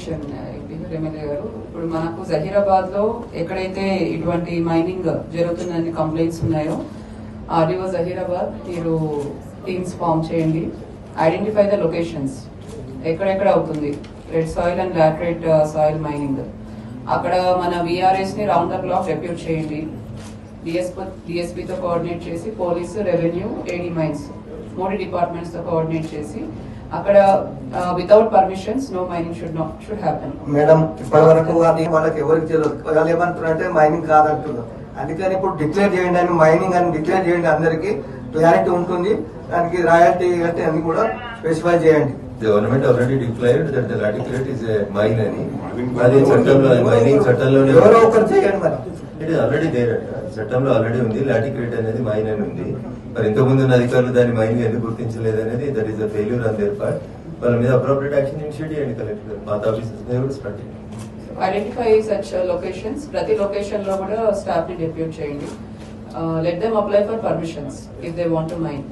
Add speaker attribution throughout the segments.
Speaker 1: Question MLA గారు. ఇప్పుడు మనకు జహీరాబాద్లో ఎక్కడైతే ఇటువంటి మైనింగ్ జరుగుతుందని కంప్లైంట్స్ ఉన్నాయో ఆర్డీఓ జహీరాబాద్ మీరు టీమ్స్ ఫామ్ చేయండి. ఐడెంటిఫై ద లొకేషన్స్ ఎక్కడెక్కడ అవుతుంది? Red soil and laterite soil mining అక్కడ మన విఆర్ఎస్ని రౌండ్ ద క్లాక్ డెప్యూట్ చేయండి. డిఎస్పీ డిఎస్పీతో కోఆర్డినేట్ చేసి పోలీసు రెవెన్యూ ఏడీ మైన్స్ మూడు డిపార్ట్మెంట్స్తో కోఆర్డినేట్ చేసి అక్కడ without permissions no mining should not should happen
Speaker 2: madam ఇప్పటి వరకు అది వాళ్ళకి ఎవరికి తెలియదు. వాళ్ళు ఏమంటున్నారంటే మైనింగ్ కాదంటున్నారు. అందుకని ఇప్పుడు డిక్లేర్ చేయండి అని మైనింగ్ అని డిక్లేర్ చేయండి అందరికి. క్లారిటీ ఉంటుంది. దానికి రాయల్టీ అంటే అన్ని కూడా స్పెసిఫై చేయండి.
Speaker 3: The government already declared that the radiculate is a mine అని. అది చట్టంలో మైనింగ్ చట్టంలోనే
Speaker 2: ఎవరో ఒకరు చేయండి మరి.
Speaker 3: ఇది ఆల్రెడీ దేర్ చట్టంలో ఆల్రెడీ ఉంది. లాటిక్రేట్ అనేది మైన్ అని ఉంది. మరి ఇంతకుముందు ఉన్న అధికారులు దాన్ని మైన్ ఎందుకు గుర్తించలేదు అనేది that is a failure on their part వాళ్ళ మీద అప్రోప్రియట్ యాక్షన్ ఇనిషియేట్ చేయండి కలెక్టర్ పాత offices start
Speaker 1: identify such locations ప్రతి లొకేషన్లో కూడా స్టాఫ్ని డెప్యూట్ చేయండి. Let them apply for permissions if they want to mine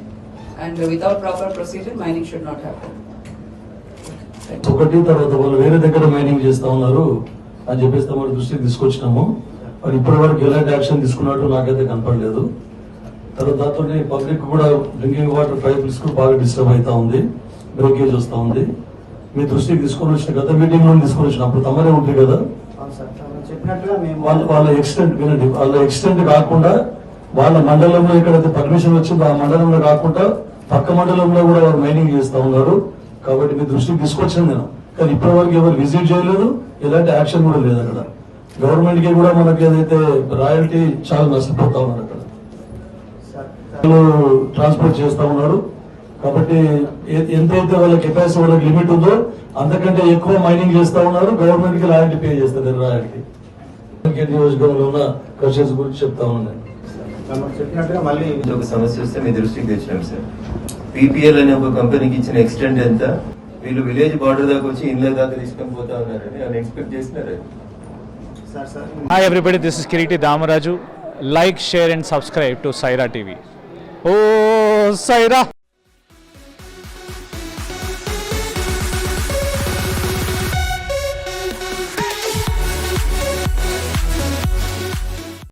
Speaker 1: and without proper procedure mining should not happen
Speaker 4: ఒకటి తర్వాత వాళ్ళు వేరే దగ్గర మైనింగ్ చేస్తా ఉన్నారు అని చెప్పేసి తమ దృష్టికి తీసుకొచ్చినాము. మరి ఇప్పటి వరకు ఎలాంటి యాక్షన్ తీసుకున్నట్టు నాకైతే కనపడలేదు. తర్వాత దాంతో పబ్లిక్ కూడా డ్రింకింగ్ వాటర్ పైప్స్కు బాగా డిస్టర్బ్ అవుతా ఉంది. బ్రేకేజ్ వస్తా ఉంది. మీ దృష్టికి తీసుకొని వచ్చిన గత మీటింగ్లో తీసుకొని వచ్చిన అప్పుడు తమరే ఉంటుంది కదా? వాళ్ళ వాళ్ళ ఎక్స్టెంట్ వినండి. వాళ్ళ ఎక్స్టెంట్ కాకుండా వాళ్ళ మండలంలో ఎక్కడైతే పర్మిషన్ వచ్చిందో ఆ మండలంలో కాకుండా పక్క మండలంలో కూడా వారు మైనింగ్ చేస్తా ఉన్నారు. కాబట్టి మీ దృష్టికి తీసుకొచ్చాను నేను. కానీ ఇప్పటి వరకు ఎవరు విజిట్ చేయలేదు ఎలాంటి యాక్షన్ కూడా లేదు అక్కడ. గవర్నమెంట్కి కూడా మనకి ఏదైతే రాయల్టీ చాలా నష్టపోతా ఉన్నారు అక్కడ. ట్రాన్స్పోర్ట్ చేస్తా ఉన్నారు. కాబట్టి ఎంతైతే వాళ్ళ కెపాసిటీ వాళ్ళకి లిమిట్ ఉందో అంతకంటే ఎక్కువ మైనింగ్ చేస్తా ఉన్నారు. గవర్నమెంట్కి రాయల్టీ పే చేస్తారు రాయల్టీ నియోజకవర్గంలో ఉన్న క్రషర్స్ గురించి చెప్తా ఉన్నాను.
Speaker 5: తను చెప్పినట్టుగా మళ్ళీ
Speaker 3: సమస్య వస్తే మీ దృష్టికి తెచ్చినాం సార్. పీపీఎల్ అనే ఒక కంపెనీకి ఇచ్చిన ఎక్స్టెంట్ ఎంత వీళ్ళు విలేజ్ బార్డర్ దాకా వచ్చి ఇళ్ళ దాకా తీసుకొని పోతా ఉన్నారని అని ఎక్స్పెక్ట్ చేసినారు
Speaker 5: sir sir
Speaker 6: Hi everybody, this is Kiriti Damaraju. Like, share and subscribe to Saira TV. Oh, Saira!